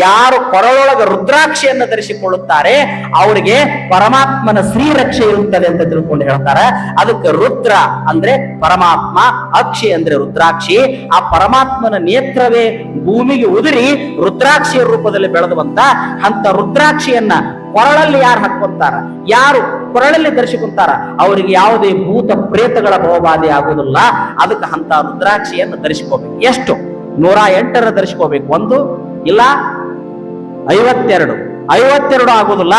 ಯಾರು ಕೊರಳೊಳಗ ರುದ್ರಾಕ್ಷಿಯನ್ನು ಧರಿಸಿಕೊಳ್ಳುತ್ತಾರೆ, ಅವರಿಗೆ ಪರಮಾತ್ಮನ ಶ್ರೀರಕ್ಷೆ ಇರುತ್ತದೆ ಅಂತ ತಿಳ್ಕೊಂಡು ಹೇಳ್ತಾರೆ. ಅದಕ್ಕೆ ರುದ್ರ ಅಂದ್ರೆ ಪರಮಾತ್ಮ, ಅಕ್ಷಿ ಅಂದ್ರೆ ರುದ್ರಾಕ್ಷಿ. ಆ ಪರಮಾತ್ಮನ ನೇತ್ರವೇ ಭೂಮಿಗೆ ಉದುರಿ ರುದ್ರಾಕ್ಷಿಯ ರೂಪದಲ್ಲಿ ಬೆಳೆದುವಂತ ಅಂತ ರುದ್ರಾಕ್ಷಿಯನ್ನ ಕೊರಳಲ್ಲಿ ಯಾರು ಹಾಕೊಂತಾರ ಯಾರು ಕೊರಳಲ್ಲಿ ಧರಿಸಿಕೊಂತಾರ? ಅವರಿಗೆ ಯಾವುದೇ ಭೂತ ಪ್ರೇತಗಳ ಭವಬಾಧೆ ಆಗುವುದಿಲ್ಲ. ಅದಕ್ಕೆ ಅಂತ ರುದ್ರಾಕ್ಷಿಯನ್ನು ಧರಿಸ್ಕೋಬೇಕು. ಎಷ್ಟು? ನೂರ ಎಂಟರ ಧರಿಸ್ಕೋಬೇಕು. ಒಂದು? ಇಲ್ಲ? ಐವತ್ತೆರಡು. ಐವತ್ತೆರಡು ಆಗುದಿಲ್ಲ,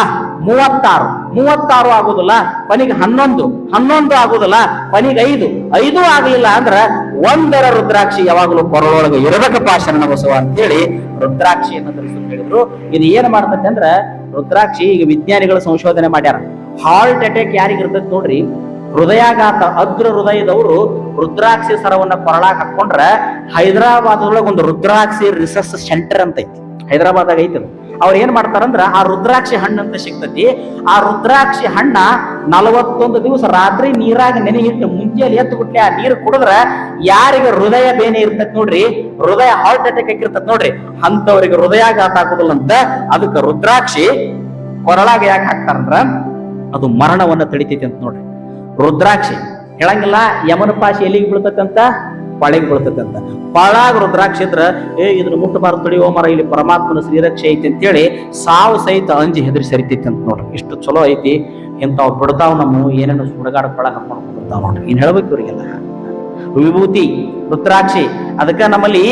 ಮೂವತ್ತಾರು. ಮೂವತ್ತಾರು ಆಗುದಿಲ್ಲ, ಪನಿಗೆ ಹನ್ನೊಂದು. ಹನ್ನೊಂದು ಆಗುದಿಲ್ಲ, ಪನಿಗೆ ಐದು. ಐದು ಆಗಲಿಲ್ಲ ಅಂದ್ರ ಒಂದರ ರುದ್ರಾಕ್ಷಿ ಯಾವಾಗಲೂ ಕೊರಳೊಳಗೆ ಇರಬೇಕಪ್ಪ ಶರಣ ಬಸವ ಅಂತೇಳಿ ರುದ್ರಾಕ್ಷಿಯನ್ನು ತಿಳಿಸಲು ಹೇಳಿದ್ರು. ಇದು ಏನ್ ಮಾಡ್ತೈತೆ ಅಂದ್ರ ರುದ್ರಾಕ್ಷಿ ಈಗ ವಿಜ್ಞಾನಿಗಳು ಸಂಶೋಧನೆ ಮಾಡ್ಯಾರ. ಹಾರ್ಟ್ ಅಟ್ಯಾಕ್ ಯಾರಿಗೆ ಇರ್ತೈತೆ ನೋಡ್ರಿ? ಹೃದಯಾಘಾತ, ಅಗ್ರ ಹೃದಯದವರು ರುದ್ರಾಕ್ಷಿ ಸರವನ್ನ ಕೊರಳಾಗ ಹಾಕೊಂಡ್ರೆ ಹೈದರಾಬಾದ್ ಒಳಗೆ ಒಂದು ರುದ್ರಾಕ್ಷಿ ರಿಸರ್ಚ್ ಸೆಂಟರ್ ಅಂತ ಐತಿ ಹೈದರಾಬಾದಾಗ ಐತಿ ಅದು. ಅವ್ರು ಏನ್ ಮಾಡ್ತಾರಂದ್ರ ಆ ರುದ್ರಾಕ್ಷಿ ಹಣ್ಣು ಅಂತ ಸಿಗ್ತತಿ. ಆ ರುದ್ರಾಕ್ಷಿ ಹಣ್ಣ ನಲವತ್ತೊಂದು ದಿವಸ ರಾತ್ರಿ ನೀರಾಗ ನೆನೆಹಿಟ್ಟು ಮುಂಜಾನೆ ಎದ್ದು ಬಿಟ್ಲೆ ಆ ನೀರು ಕುಡಿದ್ರ ಯಾರಿಗೆ ಹೃದಯ ಬೇನೆ ಇರ್ತೈತಿ ನೋಡ್ರಿ. ಹೃದಯ ಹಾರ್ಟ್ ಅಟ್ಯಾಕ್ ಆಗಿರ್ತೈತಿ ನೋಡ್ರಿ. ಅಂತವ್ರಿಗೆ ಹೃದಯಾಘಾತ ಆಗುದಿಲ್ಲ ಅಂತ ಅದಕ್ಕೆ ರುದ್ರಾಕ್ಷಿ ಕೊರಳಾಗ ಯಾಕೆ ಹಾಕ್ತಾರಂದ್ರ ಅದು ಮರಣವನ್ನ ತಡಿತೈತಿ ಅಂತ ನೋಡ್ರಿ. ರುದ್ರಾಕ್ಷಿ, ಹೇಳಂಗಿಲ್ಲ, ಯಮನ ಪಾಶಿ ಎಲ್ಲಿಗೆ ಬೀಳ್ತೈತಂತ ಪಳೆಗೆ ಬೀಳ್ತೈತಂತ. ಪಳಾಗ ರುದ್ರಾಕ್ಷಿ ಇದ್ರ ಏ ಇದನ್ನ ಮುಟ್ಟಬಾರ್ದು ತಡಿಯೋ ಮರ, ಇಲ್ಲಿ ಪರಮಾತ್ಮನ ಶ್ರೀರಕ್ಷೆ ಐತಿ ಅಂತೇಳಿ ಸಾವು ಸಹಿತ ಅಂಜಿ ಹೆದರಿ ಸರಿತೈತಿ ಅಂತ ನೋಡ್ರಿ. ಇಷ್ಟು ಚಲೋ ಐತಿ, ಇಂಥವ್ ಬಿಡ್ತಾವ್ ನಮ್ಮ, ಏನೇನು ಸುಡಗಾಡ ಕೊಳಗ ಹಾಕೊಂಡು ಬಿಡ್ತಾವ್ ನೋಡ್ರಿ. ಇನ್ ಹೇಳ್ಬೇಕು ಇವರಿಗೆಲ್ಲ. ವಿಭೂತಿ, ರುದ್ರಾಕ್ಷಿ, ಅದಕ್ಕ ನಮ್ಮಲ್ಲಿ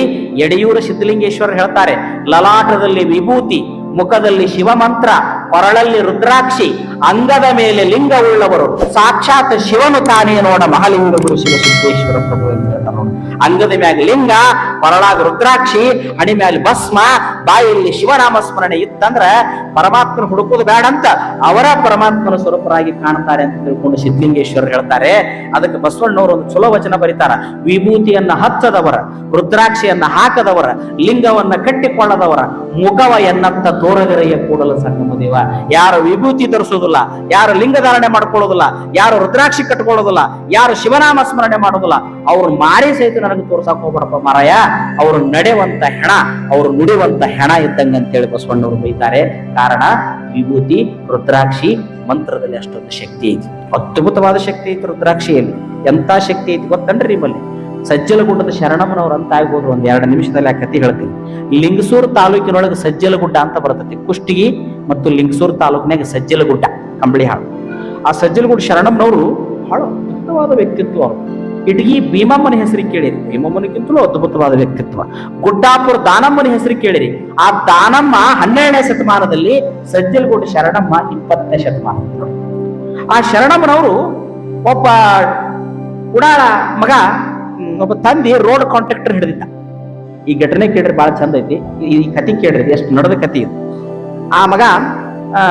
ಯಡಿಯೂರು ಸಿದ್ಧಲಿಂಗೇಶ್ವರ ಹೇಳ್ತಾರೆ, ಲಲಾಟದಲ್ಲಿ ವಿಭೂತಿ, ಮುಖದಲ್ಲಿ ಶಿವಮಂತ್ರ ಕೊರಳಲ್ಲಿ ರುದ್ರಾಕ್ಷಿ ಅಂಗದ ಮೇಲೆ ಲಿಂಗವುಳ್ಳವರು. ಸಾಕ್ಷಾತ್ ಶಿವನು ತಾನೇ ನೋಡ ಮಹಾಲಿಂಗ ಗುರು ಶಿವ ಸಿದ್ದೇಶ್ವರ ಪ್ರಭು ಎಂದು ಅಂಗದ ಮ್ಯಾಗ ಲಿಂಗ ಕೊರಳಾಗ ರುದ್ರಾಕ್ಷಿ, ಹಣಿ ಮ್ಯಾಲ ಭಸ್ಮ, ಬಾಯಲ್ಲಿ ಶಿವನಾಮ ಸ್ಮರಣೆ ಇತ್ತಂದ್ರ ಪರಮಾತ್ಮನ ಹುಡುಕೋದು ಬೇಡ ಅಂತ ಅವರ ಪರಮಾತ್ಮನ ಸ್ವರೂಪರಾಗಿ ಕಾಣ್ತಾರೆ ಅಂತ ತಿಳ್ಕೊಂಡು ಸಿದ್ಧಲಿಂಗೇಶ್ವರ ಹೇಳ್ತಾರೆ. ಅದಕ್ಕೆ ಬಸವಣ್ಣವರು ಒಂದು ಚಲೋ ವಚನ ಬರೀತಾರ. ವಿಭೂತಿಯನ್ನ ಹಚ್ಚದವರ, ರುದ್ರಾಕ್ಷಿಯನ್ನ ಹಾಕದವರ, ಲಿಂಗವನ್ನ ಕಟ್ಟಿಕೊಳ್ಳದವರ, ಮುಖವ ಎನ್ನತ್ತ ತೋರದಿರೆಯ ಕೂಡಲು ಸಂಗಮ ದೇವ. ಯಾರು ವಿಭೂತಿ ಧರಿಸೋದಿಲ್ಲ, ಯಾರು ಲಿಂಗ ಧಾರಣೆ ಮಾಡ್ಕೊಳ್ಳೋದಿಲ್ಲ, ಯಾರು ರುದ್ರಾಕ್ಷಿ ಕಟ್ಕೊಳ್ಳೋದಿಲ್ಲ, ಯಾರು ಶಿವನಾಮ ಸ್ಮರಣೆ ಮಾಡೋದಿಲ್ಲ. ಅವ್ರು ಮಾರಿ ಸಹಿತ ನನಗೆ ತೋರ್ಸಕ್ ಹೋಗ್ಬೇಡಪ್ಪ ಮಾರಾಯ. ಅವರು ನಡೆಯುವಂತ ಹೆಣ, ಅವರು ನುಡಿಯುವಂತ ಹೆಣ ಇದ್ದಂಗ ಅಂತೇಳಿ ಬಸವಣ್ಣವ್ರು ಬೈತಾರೆ. ಕಾರಣ ವಿಭೂತಿ, ರುದ್ರಾಕ್ಷಿ ಮಂತ್ರದಲ್ಲಿ ಅಷ್ಟೊಂದು ಶಕ್ತಿ ಐತಿ. ಅದ್ಭುತವಾದ ಶಕ್ತಿ ಐತಿ ರುದ್ರಾಕ್ಷಿಯಲ್ಲಿ. ಎಂತ ಶಕ್ತಿ ಐತಿ ಗೊತ್ತನ್ರಿ ನಿಮ್ಮಲ್ಲಿ? ಸಜ್ಜಲಗುಡ್ಡದ ಶರಣಮ್ಮನವ್ರು ಅಂತ ಆಗ್ಬೋದು ಒಂದ್ ಎರಡು ನಿಮಿಷದಲ್ಲಿ ಆ ಕತಿ ಹೇಳ್ತೀನಿ. ಲಿಂಗಸೂರು ತಾಲೂಕಿನೊಳಗೆ ಸಜ್ಜಲಗುಡ್ಡ ಅಂತ ಬರ್ತೈತಿ. ಕುಷ್ಟಗಿ ಮತ್ತು ಲಿಂಗಸೂರು ತಾಲೂಕಿನಾಗ ಸಜ್ಜಲಗುಡ್ಡ ಕಂಬಳಿ ಹಾಳು ಆ ಸಜ್ಜಲಗುಡ್ಡ ಶರಣಮ್ಮನವರು ಬಹಳ ಅದ್ಭುತವಾದ ವ್ಯಕ್ತಿತ್ವ ಅವರು. ಇಟಗಿ ಭೀಮಮ್ಮನ ಹೆಸರು ಕೇಳಿರಿ. ಭೀಮಮ್ಮನಿಗಿಂತಲೂ ಅದ್ಭುತವಾದ ವ್ಯಕ್ತಿತ್ವ. ಗುಡ್ಡಾಪುರ ದಾನಮ್ಮನ ಹೆಸರು ಕೇಳಿರಿ. ಆ ದಾನಮ್ಮ ಹನ್ನೆರಡನೇ ಶತಮಾನದಲ್ಲಿ ಸಜ್ಜಲಗುಡ್ಡ ಶರಣಮ್ಮ ಇಪ್ಪತ್ತನೇ ಶತಮಾನ ಆ ಶರಣಮ್ಮನವರು ಒಬ್ಬ ಉಡಾಳ ಮಗ ಒಬ್ಬ ತಂದೆ ರೋಡ್ ಕಾಂಟ್ರಾಕ್ಟರ್ ಹಿಡಿದಿದ್ದ. ಈ ಘಟನೆ ಕೇಳ್ರಿ ಬಹಳ ಚಂದ ಐತಿ. ಈ ಕತಿ ಕೇಳ್ರಿ ಎಷ್ಟು ನಡೆದ ಕತಿ ಇದು. ಆ ಮಗ, ಆ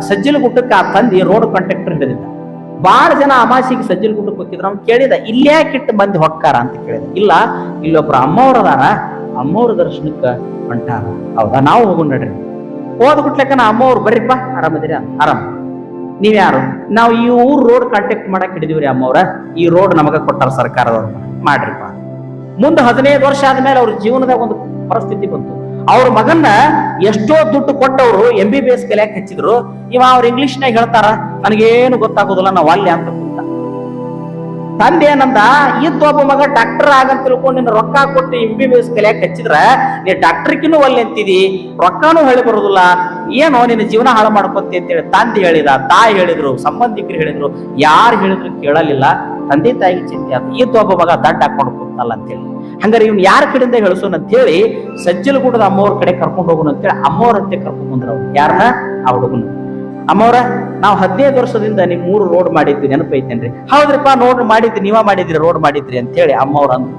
ಸಜ್ಜಲಗುಡ್ಡಕ್ಕೆ ಆ ತಂದೆ ರೋಡ್ ಕಾಂಟ್ರಾಕ್ಟರ್ ಹಿಡಿದಿದ್ದ. ಬಹಳ ಜನ ಅಮಾಸಿಗೆ ಸಜ್ಜಲಗುಡ್ಡಕ್ಕೆ ಹೋಗ್ತಿದ್ರು. ಅವ್ನು ಕೇಳಿದ, ಇಲ್ಲೇ ಕಿಟ್ಟು ಮಂದಿ ಹೊಕ್ಕಾರ? ಅಂತ ಕೇಳಿದ. ಇಲ್ಲ ಇಲ್ಲೊಬ್ರು ಅಮ್ಮವ್ರ ಅದಾರ. ಅಮ್ಮವ್ರ ದರ್ಶನಕ್ಕೆ ಹೊಂಟಾರ. ಹೌದಾ? ನಾವು ಹೋಗೋಣ ನಡ್ರಿ. ಹೋದ ಗುಟ್ಲೆಕ್ಕ ನಾ ಅಮ್ಮವ್ರು ಬರ್ರಿಪ್ಪ ಆರಾಮದಿರಿ ಆರಾಮ. ನೀವ್ಯಾರು? ನಾವು ಈ ಊರು ರೋಡ್ ಕಾಂಟ್ಯಾಕ್ಟ್ ಮಾಡಕ್ ಹಿಡಿದಿವ್ರಿ ಅಮ್ಮವ್ರ. ಈ ರೋಡ್ ನಮಗ ಕೊಟ್ಟಾರ ಸರ್ಕಾರದವ್ರು. ಮಾಡ್ರಿಪ್ಪ. ಮುಂದೆ ಹದಿನೈದು ವರ್ಷ ಆದ್ಮೇಲೆ ಅವ್ರ ಜೀವನದಾಗ ಒಂದು ಪರಿಸ್ಥಿತಿ ಬಂತು. ಅವ್ರ ಮಗನ್ನ ಎಷ್ಟೋ ದುಡ್ಡು ಕೊಟ್ಟವರು ಎಂ ಬಿ ಬಿ ಎಸ್ ಕಲಿಯಾಕ ಹಚ್ಚಿದ್ರು. ಇವ ಅವ್ರ ಇಂಗ್ಲಿಷ್ನಾಗ ಹೇಳ್ತಾರ, ನನಗೇನು ಗೊತ್ತಾಗೋದಿಲ್ಲ, ನಾವು ಅಲ್ಲೇ ಅಂತ ಕುಂತ. ತಂದೆ ಏನಂದ ಇದ್ದ ಒಬ್ಬ ಮಗ ಡಾಕ್ಟರ್ ಆಗಂತ ತಿಳ್ಕೊಂಡು ನಿನ್ನ ರೊಕ್ಕ ಕೊಟ್ಟು ಎಂ ಬಿ ಬಿ ಎಸ್ ಕಲಿಯಾಕ ಹಚ್ಚಿದ್ರ, ನೀ ಡಾಕ್ಟರ್ಕಿನ್ನೂ ಒಲ್ಲೆ ಅಂತಿದಿ, ರೊಕ್ಕನೂ ಹೇಳಿ ಬರೋದಿಲ್ಲ, ಏನೋ ನಿನ್ನ ಜೀವನ ಹಾಳು ಮಾಡ್ಕೊತಿ ಅಂತೇಳಿ ತಂದೆ ಹೇಳಿದ, ತಾಯಿ ಹೇಳಿದ್ರು, ಸಂಬಂಧಿಕರು ಹೇಳಿದ್ರು, ಯಾರು ಹೇಳಿದ್ರು ಕೇಳಲಿಲ್ಲ. ತಂದೆ ತಾಯಿ ಚಿಂತೆ ಆಯ್ತು ಈ ಒಬ್ಬ ಮಗ ದಂಡ ಹಾಕೊಂಡು ಕೂತಲ್ಲ ಅಂತೇಳಿ. ಹಂಗಾರೆ ಇವ್ನು ಯಾರ ಕಡೆಯಿಂದ ಹೇಳಸೋನ್ ಅಂತ ಹೇಳಿ ಸಜ್ಜಲಗೂಡದ ಅಮ್ಮವ್ರ ಕಡೆ ಕರ್ಕೊಂಡು ಹೋಗೋಣ ಅಂತೇಳಿ ಅಮ್ಮವ್ರ ಹತ್ತೆ ಕರ್ಕೊಂಡು ಬಂದ್ರ ಅವ್ರು. ಯಾರನ್ನ ಆ ಹುಡುಗನ. ಅಮ್ಮವ್ರ, ನಾವು ಹದಿನೈದು ವರ್ಷದಿಂದ ನಿಮ್ ಮೂರು ರೋಡ್ ಮಾಡಿದ್ವಿ, ನೆನಪೈತೇನ್ರಿ? ಹೌದ್ರಿಪ್ಪ ನೋಡ್ ಮಾಡಿದ್ರಿ ನೀವ ಮಾಡಿದ್ರಿ ರೋಡ್ ಮಾಡಿದ್ರಿ ಅಂತ ಹೇಳಿ ಅಮ್ಮವ್ರ ಅಂದ್ರು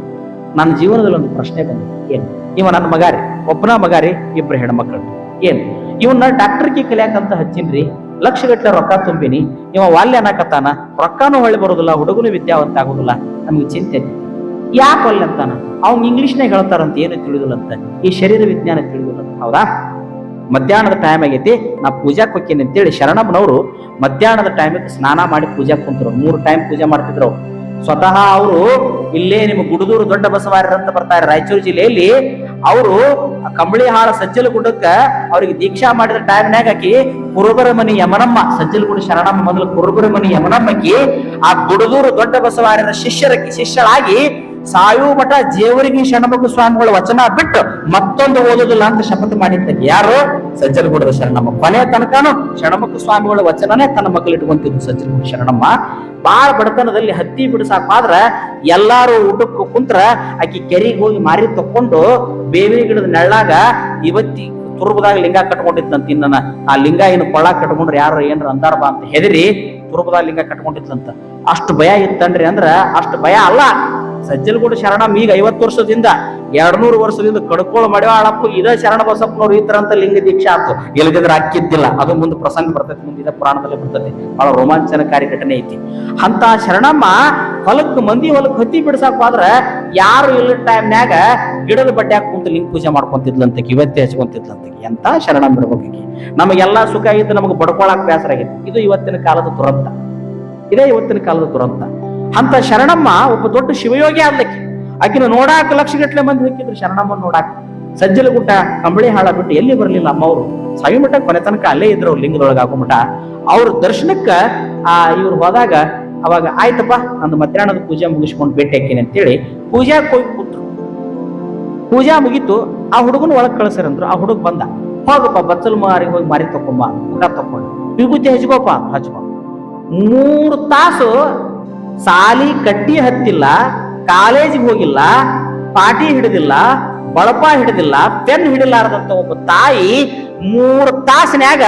ನನ್ನ ಜೀವನದಲ್ಲಿ ಒಂದು ಪ್ರಶ್ನೆ ಬಂದಿದೆ. ಏನು? ಇವ ನನ್ನ ಮಗಾರಿ ಒಬ್ಬನ ಮಗಾರಿ ಇಬ್ರು ಹೆಣ್ಮಕ್ಳು. ಏನು? ಇವನ್ನ ಡಾಕ್ಟರ್ಗೆ ಕಲಿಯಾಕಂತ ಹಚ್ಚಿನ್ರಿ. ಲಕ್ಷಗಟ್ಟಲೆ ರೊಕ್ಕ ತುಂಬಿನಿ. ನಿಮ್ಮ ವಾಲ್ಯ ಅನ್ನಕತ್ತಾನ ರೊಕ್ಕನೂ ಹೊಳ್ಳಿ ಬರೋದಿಲ್ಲ, ಹುಡುಗನು ವಿದ್ಯಾವಂತ ಆಗೋದಿಲ್ಲ ನಮಗೆ ಚಿಂತೆ. ಯಾಕೆ ಒಲ್ಲೆ ಅಂತಾನ? ಅವ್ನ್ ಇಂಗ್ಲಿಷ್ನೇ ಹೇಳ್ತಾರಂತ ಏನು ತಿಳಿದಿಲ್ಲ ಅಂತ ಈ ಶರೀರ ವಿಜ್ಞಾನ ತಿಳಿದಿಲ್ಲ ಅಂತ. ಹೌದಾ? ಮಧ್ಯಾಹ್ನದ ಟೈಮ್ ಆಗೈತಿ, ನಾ ಪೂಜಾಕ್ ಹೋಗ್ತೀನಿ ಅಂತೇಳಿ ಶರಣಮ್ಮನವರು ಮಧ್ಯಾಹ್ನದ ಟೈಮಿಗೆ ಸ್ನಾನ ಮಾಡಿ ಪೂಜಾ ಕುಂತರು. ಮೂರು ಟೈಮ್ ಪೂಜೆ ಮಾಡ್ತಿದ್ರು. ಸ್ವತಃ ಅವರು ಇಲ್ಲೇ ನಿಮ್ಮ ಗುಡುದೂರು ದೊಡ್ಡ ಬಸವಾರ್ಯರಂತ ಬರ್ತಾರೆ. ರಾಯಚೂರು ಜಿಲ್ಲೆಯಲ್ಲಿ ಅವರು ಕಂಬಳಿ ಹಾಳ ಸಜ್ಜಲ ಗುಡ್ಡಕ್ಕ ಅವ್ರಿಗೆ ದೀಕ್ಷಾ ಮಾಡಿದ ಟೈಮ್ನಾಗ ಆಕಿ ಕುರುಬರ ಮನಿ ಯಮನಮ್ಮ ಸಜ್ಜಲಗುಡಿ ಶರಣಮ್ಮ ಮೊದಲು ಕುರುಬರ ಮನಿ ಯಮನಮ್ಮಕ್ಕಿ, ಆ ಗುಡದೂರು ದೊಡ್ಡ ಬಸವಾರ್ಯರ ಶಿಷ್ಯರಕ್ಕೆ ಶಿಷ್ಯರಾಗಿ ಸಾಯು ಮಠ ಜೇವರಿಗೆ ಶರಣಮಕ್ಕ ಸ್ವಾಮಿಗಳ ವಚನ ಬಿಟ್ಟು ಮತ್ತೊಂದು ಓದೋದಿಲ್ಲ ಅಂತ ಶಪಥ ಮಾಡಿದ್ದ ಯಾರು? ಸಜ್ಜನಗೂಡದ ಶರಣಮ್ಮ. ಕೊನೆಯ ತನಕನು ಶರಣಮಕ್ಕ ಸ್ವಾಮಿಗಳ ವಚನನೇ ತನ್ನ ಮಕ್ಕಳು ಸಜ್ಜನಗೂಡ ಶರಣಮ್ಮ. ಬಾಳ ಬಡತನದಲ್ಲಿ ಹತ್ತಿ ಬಿಡಿಸಾಕಾದ್ರ ಎಲ್ಲಾರು ಊಟಕ್ಕೆ ಕುಂತ್ರ ಆಕಿ ಕೆರಿಗೆ ಹೋಗಿ ಮಾರಿ ತಕೊಂಡು ಬೇವಿನ ಗಿಡದ ನೆಳ್ಳಾಗ ಇವತ್ತಿ ತುರುಬದಾಗ ಲಿಂಗ ಕಟ್ಕೊಂಡಿದ್ದಂತ ಇನ್ನನ ಆ ಲಿಂಗ ಏನು ಕೊಳ್ಳ ಕಟ್ಕೊಂಡ್ರೆ ಯಾರು ಏನ್ರ ಅಂದಾರ ಬಾ ಅಂತ ಹೆದರಿ ತುರುಬದಾಗ ಲಿಂಗ ಕಟ್ಕೊಂಡಿದ್ದಂತ ಅಷ್ಟು ಭಯ ಇತ್ತನ್ರಿ ಅಂದ್ರ ಅಷ್ಟು ಭಯ ಅಲ್ಲ. ಸಜ್ಜಲಗೂಡು ಶರಣಮ್ಮ ಈಗ ಐವತ್ತು ವರ್ಷದಿಂದ, ಎರಡ್ನೂರು ವರ್ಷದಿಂದ ಕಡ್ಕೊಳ್ಳೋ ಮಡಿವಾಳಪ್ಪ ಇದ ಶರಣ ಬಸಪ್ಪನವ್ರು ಈ ಲಿಂಗ ದೀಕ್ಷೆ ಆಯ್ತು ಎಲ್ಗಿದ್ರ ಅಕ್ಕಿದ್ದಿಲ್ಲ ಅದು ಮುಂದೆ ಪ್ರಸಂಗ ಬರ್ತೈತಿ, ಮುಂದೆ ಇದ ಪುರಾಣದಲ್ಲಿ ಬರ್ತೈತಿ. ಬಹಳ ರೋಮಾಂಚನಕಾರಿ ಘಟನೆ ಐತಿ. ಅಂತ ಶರಣಮ್ಮ ಹೊಲಕ್ ಮಂದಿ ಹೊಲಕ್ ಹತ್ತಿ ಬಿಡ್ಸಾಕ್ ಹೋದ್ರ ಯಾರು ಇಲ್ಲ ಟೈಮ್ನ್ಯಾಗ ಗಿಡದ ಬಟ್ಟೆ ಕುಂತು ಲಿಂಗ ಪೂಜೆ ಮಾಡ್ಕೊಂತಿದ್ಲಂತ ಇವತ್ತೇ ಹಚ್ಕೊಂತಿದ್ಲಂತ ಎಂತ ಶರಣಮ್ಮ ಬಿಡ್ಬೇಕು ನಮಗೆಲ್ಲಾ ಸುಖ ಇದ್ದು ನಮಗೆ ಬಡ್ಕೊಳಕ್ ಬೇಸರ ಆಗಿತ್ತು ಇದು ಇವತ್ತಿನ ಕಾಲದ ದುರಂತ. ಇದೇ ಇವತ್ತಿನ ಕಾಲದ ದುರಂತ. ಅಂತ ಶರಣಮ್ಮ ಒಬ್ಬ ದೊಡ್ಡ ಶಿವಯೋಗಿ ಆಗ್ಲಿಕ್ಕೆ ಆಕಿನ ನೋಡಾಕ ಲಕ್ಷಗಟ್ಟಲೆ ಮಂದಿ ಹೋಗಿದ್ರು. ಶರಣಮ್ಮ ನೋಡಾಕ. ಸಜ್ಜಲಗುಡ್ಡ, ಕಂಬಳಿ ಹಾಳ ಬಿಟ್ಟು ಎಲ್ಲಿ ಬರ್ಲಿಲ್ಲ ಅವರು ಸಾಯಿ ಮಠ ಕೊನೆ ತನಕ ಅಲ್ಲೇ ಇದ್ರು ಅವ್ರು ಲಿಂಗದೊಳಗೆ ಹಾಕೊಂಬಿಟ ಅವ್ರ ದರ್ಶನಕ್ಕ, ಆ, ಇವ್ರು ಹೋದಾಗ ಅವಾಗ ಆಯ್ತಪ್ಪ, ನಂದು ಮಧ್ಯಾಹ್ನದ ಪೂಜೆ ಮುಗಿಸ್ಕೊಂಡು ಭೇಟಿ ಹಾಕಿನಿ ಅಂತೇಳಿ ಪೂಜಾ ಹೋಗಿ ಕೂತ್ರು. ಪೂಜಾ ಮುಗೀತು, ಆ ಹುಡುಗನ ಒಳಗ್ ಅಂದ್ರು. ಆ ಹುಡುಗ ಬಂದ. ಹೋಗಪ್ಪ, ಬಚ್ಚಲ್ ಮಾರಿ ಹೋಗಿ ಮಾರಿ ತಕೊಂಬ ಊಟ ತಕೊಂಡು ವಿಭೂತಿ ಹಚ್ಕೋಪ. ಹಚ್ಕೊಂಡು ಮೂರು ತಾಸು ಸಾಲಿ ಕಟ್ಟಿ ಹತ್ತಿಲ್ಲ, ಕಾಲೇಜಿಗೆ ಹೋಗಿಲ್ಲ, ಪಾಟಿ ಹಿಡಿದಿಲ್ಲ ಬಳಪ ಹಿಡಿದಿಲ್ಲ, ಪೆನ್ ಹಿಡಿಲಾರದಂತ ಒಬ್ಬ ತಾಯಿ ಮೂರು ತಾಸಿನ್ಯಾಗ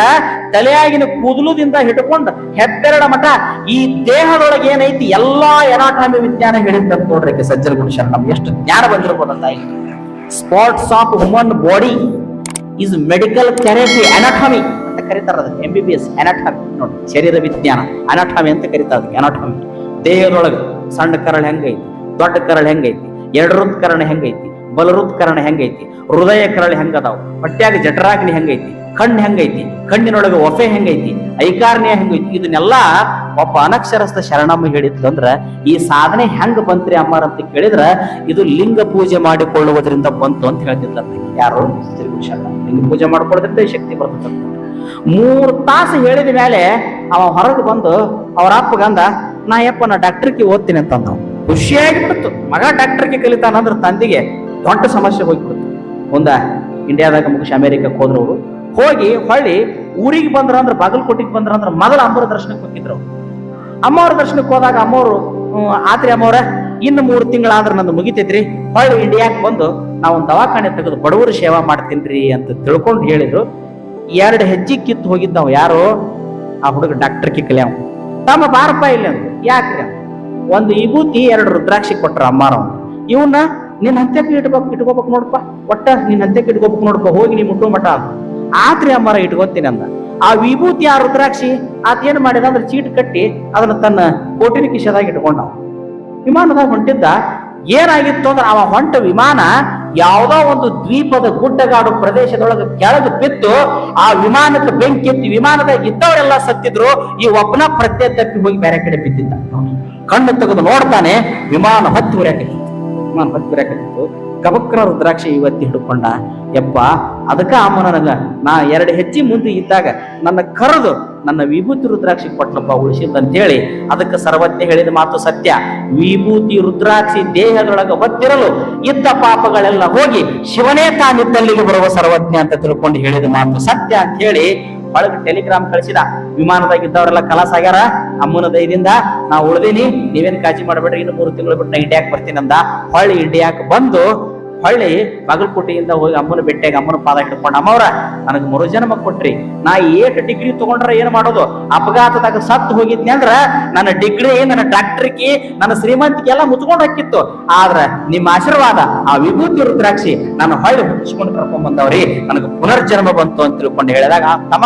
ತಲೆಯಾಗಿನ ಕೂದಲುದಿಂದ ಹಿಡ್ಕೊಂಡು ಹೆಬ್ಬೆರಡ ಮಠ, ಈ ದೇಹದೊಳಗೆ ಏನೈತಿ ಎಲ್ಲಾ ಎನಾಟಮಿ ವಿಜ್ಞಾನ ಹೇಳಿದ್ದಂತ ನೋಡ್ರಿ ಸಜ್ಜನ ಸಜ್ಜನಗುಡಿ ನಮ್ಗೆ ಎಷ್ಟು ಜ್ಞಾನ ಬಂದಿರ್ಬೋದ ತಾಯಿ. Spots of human body is medical therapy anatomy ಅಂತ ಕರೀತಾರ M B B S anatomy ನೋಡಿ, ಶರೀರ ವಿಜ್ಞಾನ ಅನಾಟಮಿ ಅಂತ ಕರೀತಾರ ಅನಾಟಮಿ ದೇಹದೊಳಗೆ ಸಣ್ಣ ಕರಳ ಹೆಂಗೈತಿ, ದೊಡ್ಡ ಕರಳ ಹೆಂಗೈತಿ ಎರಡರುತ್ ಕರಣ ಹೆಂಗೈತಿ ಬಲರುತ್ ಕರಣ ಹೆಂಗೈತಿ, ಹೃದಯ ಕರಳ ಹೆಂಗದಾವ್, ಹೊಟ್ಯಾಗ ಜಠರಾಗ್ನಿ ಹೆಂಗೈತಿ, ಕಣ್ಣು ಹೆಂಗೈತಿ, ಕಣ್ಣಿನೊಳಗೆ ಒಫೆ ಹೆಂಗೈತಿ ಐಕಾರ್ಣ್ಯ ಹೆಂಗೈತಿ, ಇದನ್ನೆಲ್ಲ ಒಬ್ಬ ಅನಕ್ಷರಸ್ಥ ಶರಣಮ್ಮ ಹೇಳಿದ್ಲಂದ್ರ, ಈ ಸಾಧನೆ ಹೆಂಗ್ ಬಂತ್ರಿ ಅಮ್ಮಾರ ಅಂತ ಕೇಳಿದ್ರ, ಇದು ಲಿಂಗ ಪೂಜೆ ಮಾಡಿಕೊಳ್ಳುವುದರಿಂದ ಬಂತು ಅಂತ ಹೇಳ್ತಿದ್ಲಂತ. ಯಾರು? ಶರಣ ಲಿಂಗ ಪೂಜೆ ಮಾಡ್ಕೊಳ್ಳೋದ್ರಿಂದ ಈ ಶಕ್ತಿ ಬರ್ತದೆ. ಮೂರ್ ತಾಸು ಹೇಳಿದ ಮೇಲೆ ಅವ ಹೊರಗೆ ಬಂದು, ಅವ್ರ ಅಪ್ಪಗಂದ ನಾ ಯಪ್ಪ ನಾ ಡಾಕ್ಟರ್ಗೆ ಓದ್ತೀನಿ ಅಂತ ಖುಷಿಯಾಗಿ ಬಿಡ್ತು ಮಗ ಡಾಕ್ಟರ್ಗೆ ಕಲಿತಾನಂದ್ರೆ ತಂದೆಗೆ ದೊಡ್ಡ ಸಮಸ್ಯೆ ಹೋಗ್ಬಿಡ್ತು. ಮುಂದ ಇಂಡಿಯಾದಾಗ ಮುಗಿಸಿ ಅಮೆರಿಕಕ್ಕೆ ಹೋದ್ರು ಅವರು ಹೋಗಿ ಹೊಳ್ಳಿ ಊರಿಗೆ ಬಂದ್ರ ಅಂದ್ರೆ, ಬಾಗಲಕೋಟಿಗೆ ಬಂದ್ರ ಅಂದ್ರೆ ಮೊದಲ ಅಮ್ಮರ ದರ್ಶನಕ್ಕೆ ಹೋಗಿದ್ರು. ಅಮ್ಮವ್ರ ದರ್ಶನಕ್ಕೆ ಹೋದಾಗ ಅಮ್ಮವ್ರು ಆತ್ರಿ ಅಮ್ಮವ್ರ, ಇನ್ನು ಮೂರು ತಿಂಗಳಾದ್ರೆ ನಂದು ಮುಗಿತೈತ್ರಿ. ಹೊಳ್ಳಿ ಇಂಡಿಯಾಕ್ ಬಂದು ನಾವು ಒಂದು ದವಾಖಾನೆ ತೆಗೆದು ಬಡವರು ಸೇವಾ ಮಾಡ್ತೀನಿ ಅಂತ ತಿಳ್ಕೊಂಡು ಹೇಳಿದ್ರು. ಎರಡು ಹೆಜ್ಜೆ ಕಿತ್ತು ನಾವು ಯಾರು ಆ ಹುಡುಗ ಡಾಕ್ಟರ್ಗೆ ಕಲಿಯವ ತಮ್ಮ ಬಾರಪ್ಪ ಇಲ್ಲ ಯಾಕೆ ಒಂದು ವಿಭೂತಿ, ಎರಡು ರುದ್ರಾಕ್ಷಿ ಕೊಟ್ರ ಅಮ್ಮಾರವ್ ಇವನ್ನ ನಿನ್ನ ಹತ್ಯಕ್ಕೆ ಇಟ್ಬೇಕು ಇಟ್ಕೋಬೇಕು ನೋಡಪ್ಪ ಒಟ್ಟ ನಿನ್ನ ಹತ್ಯಕ್ಕೆ ಇಟ್ಕೋಬೇಕು ನೋಡಪ್ಪ ಹೋಗಿ ನೀ ಮುಟ್ಟೋ ಮಠ ಆತ್ರಿ ಅಮ್ಮಾರ ಇಟ್ಕೋತೀನಿ ಅಂದ. ಆ ವಿಭೂತಿ, ಆ ರುದ್ರಾಕ್ಷಿ, ಆತ ಏನ್ ಮಾಡಿದ ಅಂದ್ರೆ ಚೀಟ್ ಕಟ್ಟಿ ಅದನ್ನ ತನ್ನ ಕೋಟಿನ ಕಿಶದಾಗ ಇಟ್ಕೊಂಡ ವಿಮಾನದಾಗ ಹೊಂಟಿದ್ದ ಏನಾಗಿತ್ತು ಅಂದ್ರೆ ಅವ ಹೊಂಟ ವಿಮಾನ ಯಾವುದೋ ಒಂದು ದ್ವೀಪದ ಗುಡ್ಡಗಾಡು ಪ್ರದೇಶದೊಳಗೆ ಕೆಳಗೆ ಬಿತ್ತು ಆ ವಿಮಾನಕ್ಕೆ ಬೆಂಕಿ ಎತ್ತಿ ವಿಮಾನದಾಗ ಇದ್ದವರೆಲ್ಲ ಸತ್ತಿದ್ರು, ಈ ಒಬ್ಬನ ಪ್ರತ್ಯೇಕ ತಪ್ಪಿ ಹೋಗಿ ಬೇರೆ ಕಡೆ ಬಿದ್ದಿದ್ದ. ಕಣ್ಣು ತೆಗೆದು ನೋಡ್ತಾನೆ, ವಿಮಾನ ಹತ್ತು ಉರ್ಯಾಕತ್ತಿತ್ತು ವಿಮಾನ ಹತ್ತಿ ಉರ್ಯಾಕತ್ತಿತ್ತು ಕಬಕ್ರ ರುದ್ರಾಕ್ಷಿ ಇವತ್ತಿ ಹಿಡ್ಕೊಂಡ ಯಪ್ಪ ಅದಕ್ಕ ಅಮ್ಮ ನನಗ ನಾ ಎರಡು ಹೆಜ್ಜೆ ಮುಂದೆ ಇದ್ದಾಗ ನನ್ನ ಕರೆದು ನನ್ನ ವಿಭೂತಿ ರುದ್ರಾಕ್ಷಿ ಕೊಟ್ಲಪ್ಪ ಉಳಿಸಿದ್ದ ಅಂತೇಳಿ, ಅದಕ್ಕೆ ಸರ್ವಜ್ಞ ಹೇಳಿದ ಮಾತು ಸತ್ಯ. ವಿಭೂತಿ ರುದ್ರಾಕ್ಷಿ ದೇಹದೊಳಗ ಹೊತ್ತಿರಲು ಇದ್ದ ಪಾಪಗಳೆಲ್ಲ ಹೋಗಿ ಶಿವನೇ ತಾನಿದ್ದಲ್ಲಿಗೆ ಬರುವ ಸರ್ವಜ್ಞ ಅಂತ ತಿಳ್ಕೊಂಡು ಹೇಳಿದ ಮಾತು ಸತ್ಯ ಅಂತ ಹೇಳಿ ಒಳಗೆ ಟೆಲಿಗ್ರಾಮ್ ಕಳಿಸಿದ. ವಿಮಾನದಾಗ ಇದ್ದವರೆಲ್ಲ ಕಲಾಸ ಆಗ್ಯಾರ? ಅಮ್ಮನ ದಯದಿಂದ ನಾ ಉಳ್ದೀನಿ, ನೀವೇನು ಕಾಜಿ ಮಾಡಬೇಡ್ರಿ, ಇನ್ನು ಮೂರು ತಿಂಗಳು ಬಿಟ್ಟು ನಾ ಇಂಡಿಯಾಕ್ ಬರ್ತೀನಿ ಅಂದ. ಹೊಳ್ಳಿ ಇಂಡಿಯಾಕ್ ಬಂದು ಹೊಳ್ಳಿ ಬಾಗಲಕೋಟೆಯಿಂದ ಹೋಗಿ ಅಮ್ಮನ ಬೆಟ್ಟೆಗೆ ಅಮ್ಮನ ಪಾದ ಹಿಡ್ಕೊಂಡು ಅಮ್ಮವ್ರ, ನನಗೆ ಮರು ಜನ್ಮ ಕೊಟ್ರಿ. ನಾ ಏಟ್ ಡಿಗ್ರಿ ತಗೊಂಡ್ರೆ ಏನು ಮಾಡೋದು? ಅಪಘಾತದಾಗ ಸತ್ತು ಹೋಗಿದ್ನಿ ಅಂದ್ರ ನನ್ನ ಡಿಗ್ರಿ, ನನ್ನ ಡಾಕ್ಟರ್ಗೆ, ನನ್ನ ಶ್ರೀಮಂತಿಗೆ ಎಲ್ಲ ಮುಚ್ಕೊಂಡು ಹಾಕಿತ್ತು ಆದ್ರ ನಿಮ್ಮ ಆಶೀರ್ವಾದ, ಆ ವಿಭೂತಿ ರುದ್ರಾಕ್ಷಿ ನಾನು ಹೊಳ್ಳಿ ಹುಟ್ಟಿಸ್ಕೊಂಡು ಕರ್ಕೊಂಡ್ ಬಂದವ್ರಿ. ನನಗೆ ಪುನರ್ಜನ್ಮ ಬಂತು ಅಂತ ತಿಳ್ಕೊಂಡು ಹೇಳಿದಾಗ, ತಮ್ಮ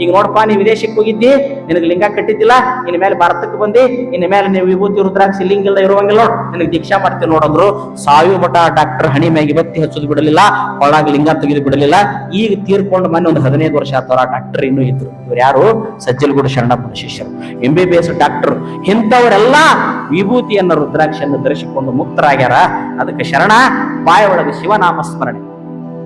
ಈಗ ನೋಡಪ್ಪ, ನೀ ವಿದೇಶಕ್ಕೆ ಹೋಗಿದ್ದಿ, ನಿನಗೆ ಲಿಂಗ ಕಟ್ಟಿದ್ದಿಲ್ಲ, ಇನ್ ಮೇಲೆ ಭಾರತಕ್ಕೆ ಬಂದಿ, ಇನ್ ಮೇಲೆ ನೀವು ವಿಭೂತಿ ರುದ್ರಾಕ್ಷಿ ಲಿಂಗ ಇಲ್ಲ ಇರುವಂಗಿಲ್ಲ ನೋಡ್, ನಿನಗೆ ದೀಕ್ಷಾ ಮಾಡ್ತೀನಿ ನೋಡಂದ್ರು. ಸಾಯು ಮಠ ಡಾಕ್ಟರ್ ಹಣಿ ಮ್ಯಾಗಿ ಬತ್ತಿ ಹಚ್ಚುದು ಬಿಡಲಿಲ್ಲ, ಒಳಗ ಲಿಂಗ ತೆಗೆದು ಬಿಡಲಿಲ್ಲ. ಈಗ ತೀರ್ಕೊಂಡು ಮೊನ್ನೆ ಒಂದು ಹದಿನೈದು ವರ್ಷ ಆತವ್ರ ಡಾಕ್ಟರ್ ಇನ್ನೂ ಇದ್ರು. ಇವ್ರು ಯಾರು? ಸಜ್ಜಲಗೂಡ ಶರಣಪ್ಪನ ಶಿಷ್ಯರು M B B S doctor. ಇಂಥವರೆಲ್ಲ ವಿಭೂತಿಯನ್ನ ರುದ್ರಾಕ್ಷಿಯನ್ನು ಧರಿಸಿಕೊಂಡು ಮುಕ್ತರಾಗ್ಯಾರ. ಅದಕ್ಕೆ ಶರಣ, ಬಾಯ ಒಳಗೆ ಶಿವನಾಮ ಸ್ಮರಣೆ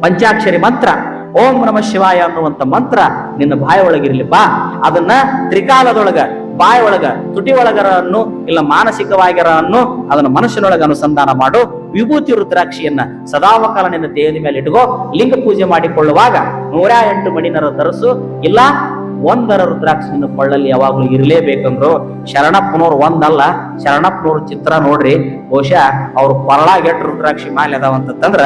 ಪಂಚಾಕ್ಷರಿ ಮಂತ್ರ. ಓಂ ನಮ ಶಿವಾಯ ಅನ್ನುವಂತ ಮಂತ್ರ ನಿನ್ನ ಬಾಯ ಒಳಗಿರ್ಲಿ, ಬಾ. ಅದನ್ನ ತ್ರಿಕಾಲದೊಳಗ, ಬಾಯ ಒಳಗ, ತುಟಿ ಒಳಗರನ್ನು, ಇಲ್ಲ ಮಾನಸಿಕವಾಗಿರನ್ನು, ಅದನ್ನ ಮನಸ್ಸಿನೊಳಗ ಅನುಸಂಧಾನ ಮಾಡು. ವಿಭೂತಿ ರುದ್ರಾಕ್ಷಿಯನ್ನ ಸದಾವಕಾಲ ನಿನ್ನ ದೇಹದ ಮೇಲೆ ಇಟ್ಕೋ. ಲಿಂಗ ಪೂಜೆ ಮಾಡಿಕೊಳ್ಳುವಾಗ ನೂರ ಎಂಟು ಮಣಿನರ ತರಸು. ಇಲ್ಲ ಒಂದರ ರುದ್ರಾಕ್ಷಿ ನಿನ್ನ ಕೊಳ್ಳಲ್ಲಿ ಯಾವಾಗ್ಲೂ ಇರಲೇಬೇಕಂದ್ರು ಶರಣಪ್ಪನವ್ರು ಒಂದಲ್ಲ, ಶರಣಪ್ಪನವ್ರ ಚಿತ್ರ ನೋಡ್ರಿ, ಬಹುಶಃ ಅವ್ರು ಕೊರಳಾಗ ಎಂಟು ರುದ್ರಾಕ್ಷಿ ಮಾಲೆ ಅದಾವಂತಂದ್ರ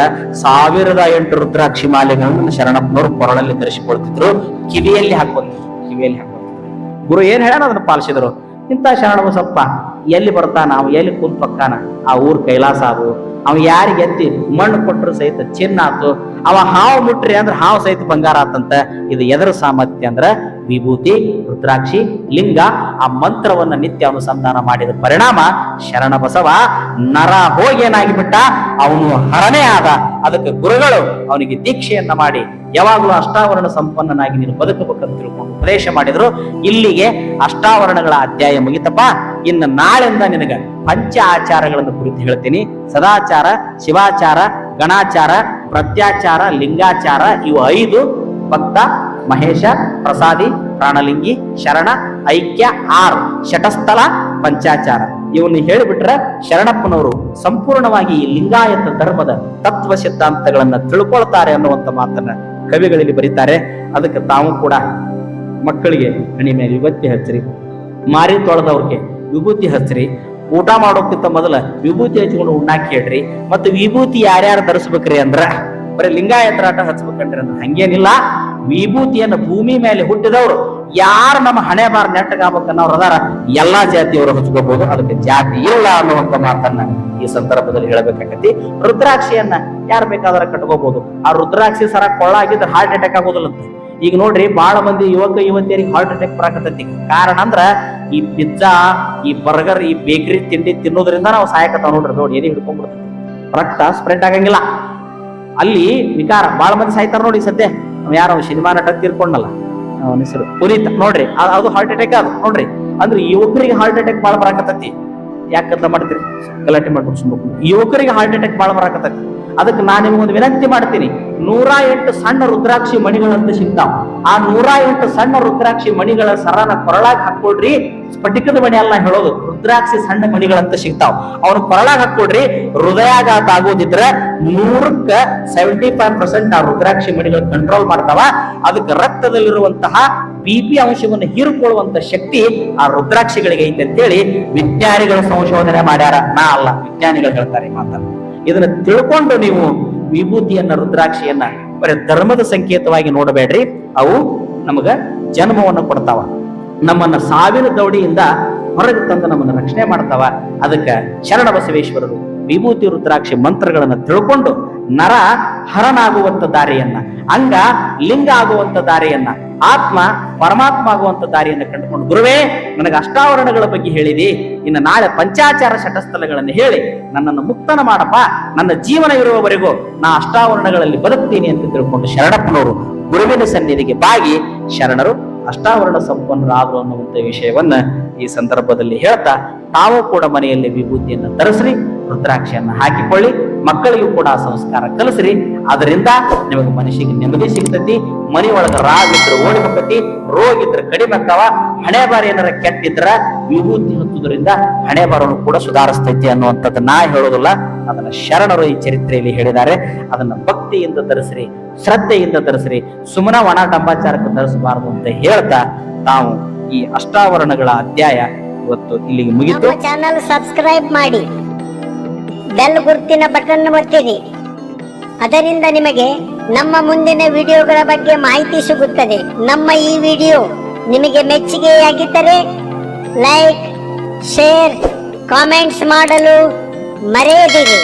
ಸಾವಿರದ ಎಂಟು ರುದ್ರಾಕ್ಷಿ ಮಾಲೆಗಳನ್ನು ಶರಣಪ್ಪನವ್ರು ಕೊರಳಲ್ಲಿ ಧರಿಸಿಕೊಳ್ತಿದ್ರು. ಕಿವಿಯಲ್ಲಿ ಹಾಕೊಂತಿದ್ರು ಕಿವಿಯಲ್ಲಿ ಹಾಕೋತಿದ್ರು ಗುರು ಏನ್ ಹೇಳ್ಯಾನ ಅದನ್ನ ಪಾಲಿಸಿದ್ರು? ಇಂಥ ಶರಣವ ಸಪ್ಪ ಎಲ್ಲಿ ಬರ್ತಾನ, ಅವ ಎಲ್ಲಿ ಕುಂತ್ ಪಕ್ಕಾನ ಆ ಊರ್ ಕೈಲಾಸ ಅದು. ಅವ ಯಾರಿಗೆ ಎತ್ತಿ? ಮಣ್ಣು ಕೊಟ್ಟರು ಸಹಿತ ಚಿನ್ನ ಆತು. ಅವ ಹಾವು ಮುಟ್ರಿ ಅಂದ್ರೆ ಹಾವು ಸಹಿತ ಬಂಗಾರ ಆತಂತ. ಇದು ಎದರ ಸಾಮರ್ಥ್ಯ ಅಂದ್ರ ವಿಭೂತಿ, ರುದ್ರಾಕ್ಷಿ, ಲಿಂಗ ಆ ಮಂತ್ರವನ್ನ ನಿತ್ಯ ಅನುಸಂಧಾನ ಮಾಡಿದ ಪರಿಣಾಮ ಶರಣ ಬಸವ ನರ ಹೋಗಿ ಏನಾಗಿಬಿಟ್ಟ? ಅವನು ಹರನೇ ಆದ. ಅದಕ್ಕೆ ಗುರುಗಳು ಅವನಿಗೆ ದೀಕ್ಷೆಯನ್ನ ಮಾಡಿ, ಯಾವಾಗಲೂ ಅಷ್ಟಾವರಣ ಸಂಪನ್ನನಾಗಿ ನೀನು ಬದುಕಬೇಕಂತ ತಿಳ್ಕೊಂಡು ಉಪದೇಶ ಮಾಡಿದ್ರು. ಇಲ್ಲಿಗೆ ಅಷ್ಟಾವರಣಗಳ ಅಧ್ಯಾಯ ಮುಗಿತಪ್ಪ. ಇನ್ನು ನಾಳೆಯಿಂದ ನಿನಗೆ ಪಂಚ ಆಚಾರಗಳನ್ನು ಕುರಿತು ಹೇಳ್ತೀನಿ. ಸದಾಚಾರ, ಶಿವಾಚಾರ, ಗಣಾಚಾರ, ಪ್ರತ್ಯಾಚಾರ, ಲಿಂಗಾಚಾರ ಇವು ಐದು. ಭಕ್ತ ಮಹೇಶ, ಪ್ರಸಾದಿ, ಪ್ರಾಣಲಿಂಗಿ, ಶರಣ, ಐಕ್ಯ, ಆರ್, ಶಟಸ್ಥಲ, ಪಂಚಾಚಾರ. ಇವನ್ನು ಹೇಳಿಬಿಟ್ರೆ ಶರಣಪ್ಪನವರು ಸಂಪೂರ್ಣವಾಗಿ ಈ ಲಿಂಗಾಯತ ಧರ್ಮದ ತತ್ವ ಸಿದ್ಧಾಂತಗಳನ್ನ ತಿಳ್ಕೊಳ್ತಾರೆ ಅನ್ನುವಂತ ಮಾತನ್ನ ಕವಿಗಳಲ್ಲಿ ಬರೀತಾರೆ. ಅದಕ್ಕೆ ತಾವು ಕೂಡ ಮಕ್ಕಳಿಗೆ ಹಣಿ ಮೇಲೆ ವಿಭೂತಿ ಹಚ್ಚ್ರಿ. ಮಾರಿ ತೊಳೆದವ್ರಿಗೆ ವಿಭೂತಿ ಹಚ್ಚ್ರಿ. ಊಟ ಮಾಡೋಕ್ಕಿಂತ ಮೊದಲ ವಿಭೂತಿ ಹಚ್ಕೊಂಡು ಉಣ್ಣಾಕ್ ಹೇಳ್ರಿ. ಮತ್ತು ವಿಭೂತಿ ಯಾರ್ಯಾರು ಧರಿಸ್ಬೇಕ್ರಿ ಅಂದ್ರ, ಬರೀ ಲಿಂಗಾಯತರಾಟ ಹಚ್ಬೇಕಂಡ್ರಿ ಅಂದ್ರೆ ಹಂಗೇನಿಲ್ಲ. ವಿಭೂತಿಯನ್ನ ಭೂಮಿ ಮೇಲೆ ಹುಟ್ಟಿದವರು ಯಾರು ನಮ್ಮ ಹಣೆ ಬಾರ ನೆಟ್ಟಗಾಗಬೇಕನ್ನೋರು ಅದಾರ, ಎಲ್ಲಾ ಜಾತಿಯವರು ಹಚ್ಕೋಬಹುದು ಅದಕ್ಕೆ ಜಾತಿ ಇಲ್ಲ ಅನ್ನುವಂತ ಮಾತನ್ನ ಈ ಸಂದರ್ಭದಲ್ಲಿ ಹೇಳಬೇಕಾಗತಿ ರುದ್ರಾಕ್ಷಿಯನ್ನ ಯಾರು ಬೇಕಾದ್ರೆ ಕಟ್ಕೋಬಹುದು ಆ ರುದ್ರಾಕ್ಷಿ ಸರ ಕೊಳ್ಳಾಗಿದ್ರೆ ಹಾರ್ಟ್ ಅಟ್ಯಾಕ್ ಆಗೋದಿಲ್ಲಂತೆ. ಈಗ ನೋಡ್ರಿ ಬಹಳ ಮಂದಿ ಯುವಕ ಯುವತಿಯರಿಗೆ ಹಾರ್ಟ್ ಅಟ್ಯಾಕ್ ಬರಾಕತ್ತೈತಿ. ಕಾರಣ ಅಂದ್ರ ಈ ಪಿಜ್ಜಾ ಈ ಬರ್ಗರ್ ಈ ಬೇಕರಿ ತಿಂಡಿ ತಿನ್ನೋದ್ರಿಂದ ನಾವು ಸಾಯಕತ್ತ ನೋಡ್ರಿ. ನೋಡಿ ಎದೆ ಹಿಡ್ಕೊಂಡ್ಬಿಡ್ತೈತಿ ರಕ್ತ ಸ್ಪ್ರೆಡ್ ಆಗಂಗಿಲ್ಲ. ಅಲ್ಲಿ ವಿಕಾರ ಬಹಳ ಮಂದಿ ಸಾಯ್ತಾರ ನೋಡಿ ಸದ್ಯ. ಯಾರೋ ಸಿನಿಮಾ ನಟ ತೀರ್ಕೊಂಡಲ್ಲ ಅವನ ಹೆಸರು. ಪುನೀತ್ ನೋಡ್ರಿ ಅದು ಹಾರ್ಟ್ ಅಟ್ಯಾಕ್ ಅದು ನೋಡ್ರಿ. ಅಂದ್ರೆ ಯುವಕರಿಗೆ ಹಾರ್ಟ್ ಅಟ್ಯಾಕ್ ಬಾಳ ಬರಾಕತ್ತೈತಿ. ಯಾಕಂತ ಮಾಡ್ತೀರಿ ಗಲಾಟೆ ಮಾಡ್ಕೊಂಡು ಸುಮ್ಮನೆ ಯುವಕರಿಗೆ ಹಾರ್ಟ್ ಅಟ್ಯಾಕ್ ಬಾಳ ಬರಾಕತ್ತೈತಿ. ಅದಕ್ಕೆ ನಾನು ನಿಮಗೊಂದು ವಿನಂತಿ ಮಾಡ್ತೀನಿ. ನೂರ ಎಂಟು ಸಣ್ಣ ರುದ್ರಾಕ್ಷಿ ಮಣಿಗಳಂತ ಸಿಗ್ತಾವ. ಆ ನೂರ ಎಂಟು ಸಣ್ಣ ರುದ್ರಾಕ್ಷಿ ಮಣಿಗಳ ಸರನ ಕೊರಳಾಗಿ ಹಾಕೊಳ್ರಿ ಸ್ಫಟಿಕದ ಮಣಿ ಅಲ್ಲ ಹೇಳೋದು, ರುದ್ರಾಕ್ಷಿ ಸಣ್ಣ ಮಣಿಗಳಂತ ಸಿಗ್ತಾವ. ಅವನು ಕೊರಳಾಗಿ ಹಾಕೊಳ್ರಿ ಹೃದಯಾಘಾತ ಆಗೋದಿದ್ರ ನೂರಕ್ಕ ಸೆವೆಂಟಿ ಫೈವ್ ಪರ್ಸೆಂಟ್ ಆ ರುದ್ರಾಕ್ಷಿ ಮಣಿಗಳು ಕಂಟ್ರೋಲ್ ಮಾಡ್ತಾವ. ಅದಕ್ಕೆ ರಕ್ತದಲ್ಲಿರುವಂತಹ ಬಿ ಪಿ ಅಂಶವನ್ನು ಹೀರಿಕೊಳ್ಳುವಂತ ಶಕ್ತಿ ಆ ರುದ್ರಾಕ್ಷಿಗಳಿಗೆ ಐತೆ ಅಂತೇಳಿ ವಿಜ್ಞಾನಿಗಳು ಸಂಶೋಧನೆ ಮಾಡ್ಯಾರ. ನಾ ಅಲ್ಲ, ವಿಜ್ಞಾನಿಗಳು ಹೇಳ್ತಾರೆ ಮಾತನ್ನ. ಇದನ್ನ ತಿಳ್ಕೊಂಡು ನೀವು ವಿಭೂತಿಯನ್ನ, ರುದ್ರಾಕ್ಷಿಯನ್ನ ಬರೀ ಧರ್ಮದ ಸಂಕೇತವಾಗಿ ನೋಡಬೇಡ್ರಿ. ಅವು ನಮಗ ಜನ್ಮವನ್ನು ಕೊಡ್ತಾವ. ನಮ್ಮನ್ನ ಸಾವಿನ ದೌಡಿಯಿಂದ ಹೊರಗೆ ತಂದು ನಮ್ಮನ್ನ ರಕ್ಷಣೆ ಮಾಡ್ತಾವ. ಅದಕ್ಕೆ ಶರಣ ಬಸವೇಶ್ವರರು ವಿಭೂತಿ, ರುದ್ರಾಕ್ಷಿ ಮಂತ್ರಗಳನ್ನ ತಿಳ್ಕೊಂಡು ನರ ಹರನಾಗುವಂತ ದಾರಿಯನ್ನ, ಅಂಗ ಲಿಂಗ ಆಗುವಂತ ದಾರಿಯನ್ನ ಆತ್ಮ ಪರಮಾತ್ಮ ಆಗುವಂತ ದಾರಿಯನ್ನು ಕಂಡುಕೊಂಡು, ಗುರುವೇ, ನನಗೆ ಅಷ್ಟಾವರಣಗಳ ಬಗ್ಗೆ ಹೇಳಿದಿ. ಇನ್ನು ನಾಳೆ ಪಂಚಾಚಾರ ಶಟಸ್ಥಲಗಳನ್ನು ಹೇಳಿ, ನನ್ನನ್ನು ಮುಕ್ತನ ಮಾಡಪ್ಪ. ನನ್ನ ಜೀವನ ಇರುವವರೆಗೂ ನಾ ಅಷ್ಟಾವರಣಗಳಲ್ಲಿ ಬದುಕ್ತೀನಿ ಅಂತ ತಿಳ್ಕೊಂಡು ಶರಣಪ್ಪನವರು ಗುರುವಿನ ಸನ್ನಿಧಿಗೆ ಬಾಗಿ, ಶರಣರು ಅಷ್ಟಾವರಣ ಸಂಪನ್ನರಾದರು ಅನ್ನುವಂಥ ವಿಷಯವನ್ನ ಈ ಸಂದರ್ಭದಲ್ಲಿ ಹೇಳ್ತಾ, ತಾವು ಕೂಡ ಮನೆಯಲ್ಲಿ ವಿಭೂತಿಯನ್ನು ಧರಿಸ್ರಿ. ರುದ್ರಾಕ್ಷಿಯನ್ನ ಹಾಕಿಕೊಳ್ಳಿ. ಮಕ್ಕಳಿಗೂ ಕೂಡ ಸಂಸ್ಕಾರ ಕಲಿಸ್ರಿ. ಅದರಿಂದ ನಿಮಗೆ ಮನುಷ್ಯಗೆ ನೆಮ್ಮದಿ ಸಿಗ್ತತಿ. ಮನೆಯೊಳಗ ರಾಗ ಇದ್ರೆ ಓಡಿ ಹೋಗತಿ ರೋಗ ಇದ್ರೆ ಕಡಿಮೆ ಆಗ್ತಾವ. ಹಣೆ ಬಾರ ಏನಾರ ಕೆಟ್ಟಿದ್ರ ವಿಭೂತಿ ಹತ್ತುವುದರಿಂದ ಹಣೆ ಬಾರವನ್ನು ಕೂಡ ಸುಧಾರಿಸ್ತೈತಿ ಅನ್ನುವಂಥದ್ದು ನಾ ಹೇಳೋದಿಲ್ಲ. ಅದನ್ನ ಶರಣರು ಈ ಚರಿತ್ರೆಯಲ್ಲಿ ಹೇಳಿದ್ದಾರೆ. ಅದನ್ನ ಭಕ್ತಿಯಿಂದ ಧರಿಸ್ರಿ, ಶ್ರದ್ಧೆಯಿಂದ ಧರಿಸ್ರಿ, ಸುಮನ ಒಣ ಡಂಬಾಚಾರಕ್ಕೆ ಧರಿಸಬಾರದು ಅಂತ ಹೇಳ್ತಾ ತಾವು ಈ ಅಷ್ಟಾವರಣಗಳ ಅಧ್ಯಾಯ ಇವತ್ತು ಇಲ್ಲಿಗೆ ಮುಗಿತು. ಚಾನಲ್ ಸಬ್ಸ್ಕ್ರೈಬ್ ಮಾಡಿ. ಬೆಲ್ ಗುರುತಿನ ಬಟನ್ ಒತ್ತಿರಿ. ಅದರಿಂದ ನಿಮಗೆ ನಮ್ಮ ಮುಂದಿನ ವಿಡಿಯೋಗಳ ಬಗ್ಗೆ ಮಾಹಿತಿ ಸಿಗುತ್ತದೆ. ನಮ್ಮ ಈ ವಿಡಿಯೋ ನಿಮಗೆ ಮೆಚ್ಚುಗೆಯಾಗಿದ್ದರೆ ಲೈಕ್, ಶೇರ್, ಕಾಮೆಂಟ್ಸ್ ಮಾಡಲು ಮರೆಯದಿರಿ.